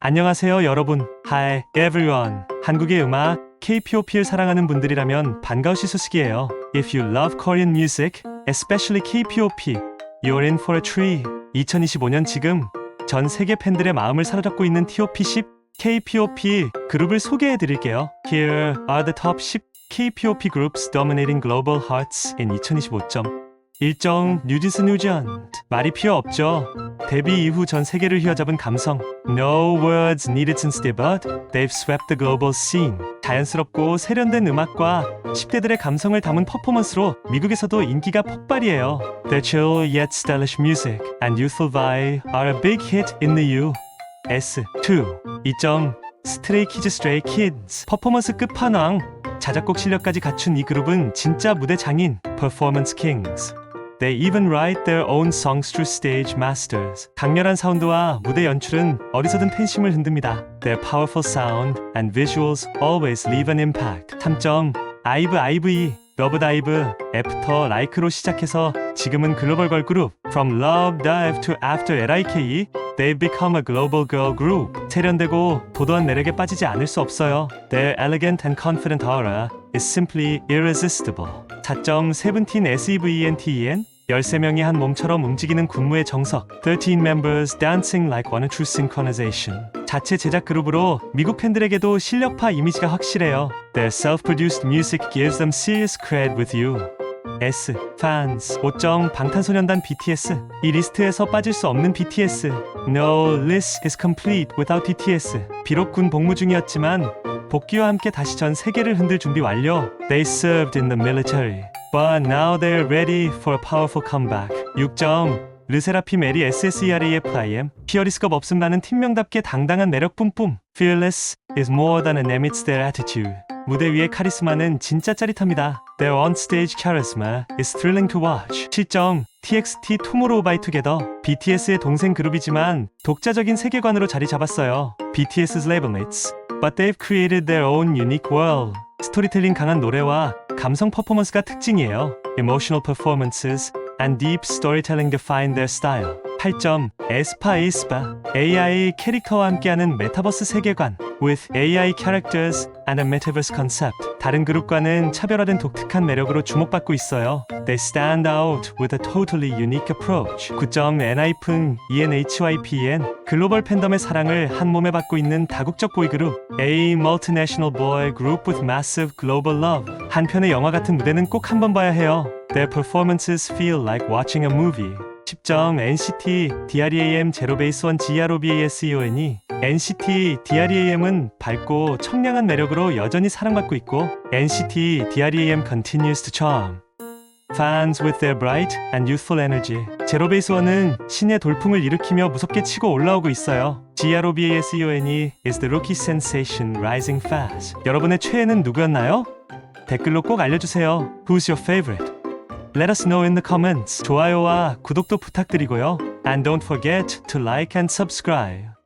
안녕하세요 여러분. Hi everyone. 한국의 음악 K-POP를 사랑하는 분들이라면 반가우실 소식이에요. If you love Korean music, especially K-POP, you're in for a treat. 2025년 지금 전 세계 팬들의 마음을 사로잡고 있는 TOP 10 K-POP 그룹을 소개해 드릴게요. Here are the top 10 K-POP groups dominating global hearts in 2025점. 1정 뉴진스 뉴전 말이 필요 없죠. 데뷔 이후 전 세계를 휘어잡은 감성. No words needed since debut. They've swept the global scene. 자연스럽고 세련된 음악과 10대들의 감성을 담은 퍼포먼스로 미국에서도 인기가 폭발이에요. Their chill yet stylish music and youthful vibe are a big hit in the U.S. 2. 2점 스트레이 키즈 스트레이 키즈 퍼포먼스 끝판왕 자작곡 실력까지 갖춘 이 그룹은 진짜 무대 장인 Performance Kings They even write their own songs through stage masters. 강렬한 사운드와 무대 연출은 어리석은 팬심을 흔듭니다. Their powerful sound and visuals always leave an impact. 3점 아이브 아이브이 러브 다이브 애프터 라이크로 시작해서 지금은 글로벌 걸그룹 From Love Dive to After LIKE They've become a global girl group. 세련되고 도도한 매력에 빠지지 않을 수 없어요. Their elegant and confident aura is simply irresistible. 4점 세븐틴 SEVENTEN 13명이 한 몸처럼 움직이는 군무의 정석 13 members dancing like one true synchronization 자체 제작 그룹으로 미국 팬들에게도 실력파 이미지가 확실해요 Their self-produced music gives them serious cred with you S fans 5점 방탄소년단 BTS 이 리스트에서 빠질 수 없는 BTS No list is complete without BTS 비록 군 복무 중이었지만 복귀와 함께 다시 전 세계를 흔들 준비 완료 They served in the military But now they're ready for a powerful comeback 6점 르세라핌 에리 SSERAFIM 피어리스컵 없음 나는 팀명답게 당당한 매력 뿜뿜 Fearless is more than an emits their attitude 무대 위의 카리스마는 진짜 짜릿합니다. Their on-stage charisma is thrilling to watch. 7점 TXT Tomorrow by Together BTS의 동생 그룹이지만 독자적인 세계관으로 자리 잡았어요. BTS's labelmates, but they've created their own unique world. 스토리텔링 강한 노래와 감성 퍼포먼스가 특징이에요. Emotional performances and deep storytelling define their style. 8점 에스파 에스파 AI 캐릭터와 함께하는 메타버스 세계관 with AI characters and a metaverse concept 다른 그룹과는 차별화된 독특한 매력으로 주목받고 있어요. They stand out with a totally unique approach. 9점 엔하이픈 ENHYPN 글로벌 팬덤의 사랑을 한 몸에 받고 있는 다국적 보이 그룹 A multinational boy group with massive global love 한 편의 영화 같은 무대는 꼭 한번 봐야 해요. Their performances feel like watching a movie. 10점 NCT DREAM 제로베이스1 GROBASEON이 NCT DREAM은 밝고 청량한 매력으로 여전히 사랑받고 있고 NCT DREAM continues to charm. Fans with their bright and youthful energy. 제로베이스1은 신의 돌풍을 일으키며 무섭게 치고 올라오고 있어요. GROBASEON이 is the rookie sensation rising fast. 여러분의 최애는 누구였나요? 댓글로 꼭 알려주세요. Who's your favorite? Let us know in the comments. 좋아요와 구독도 부탁드리고요. And don't forget to like and subscribe.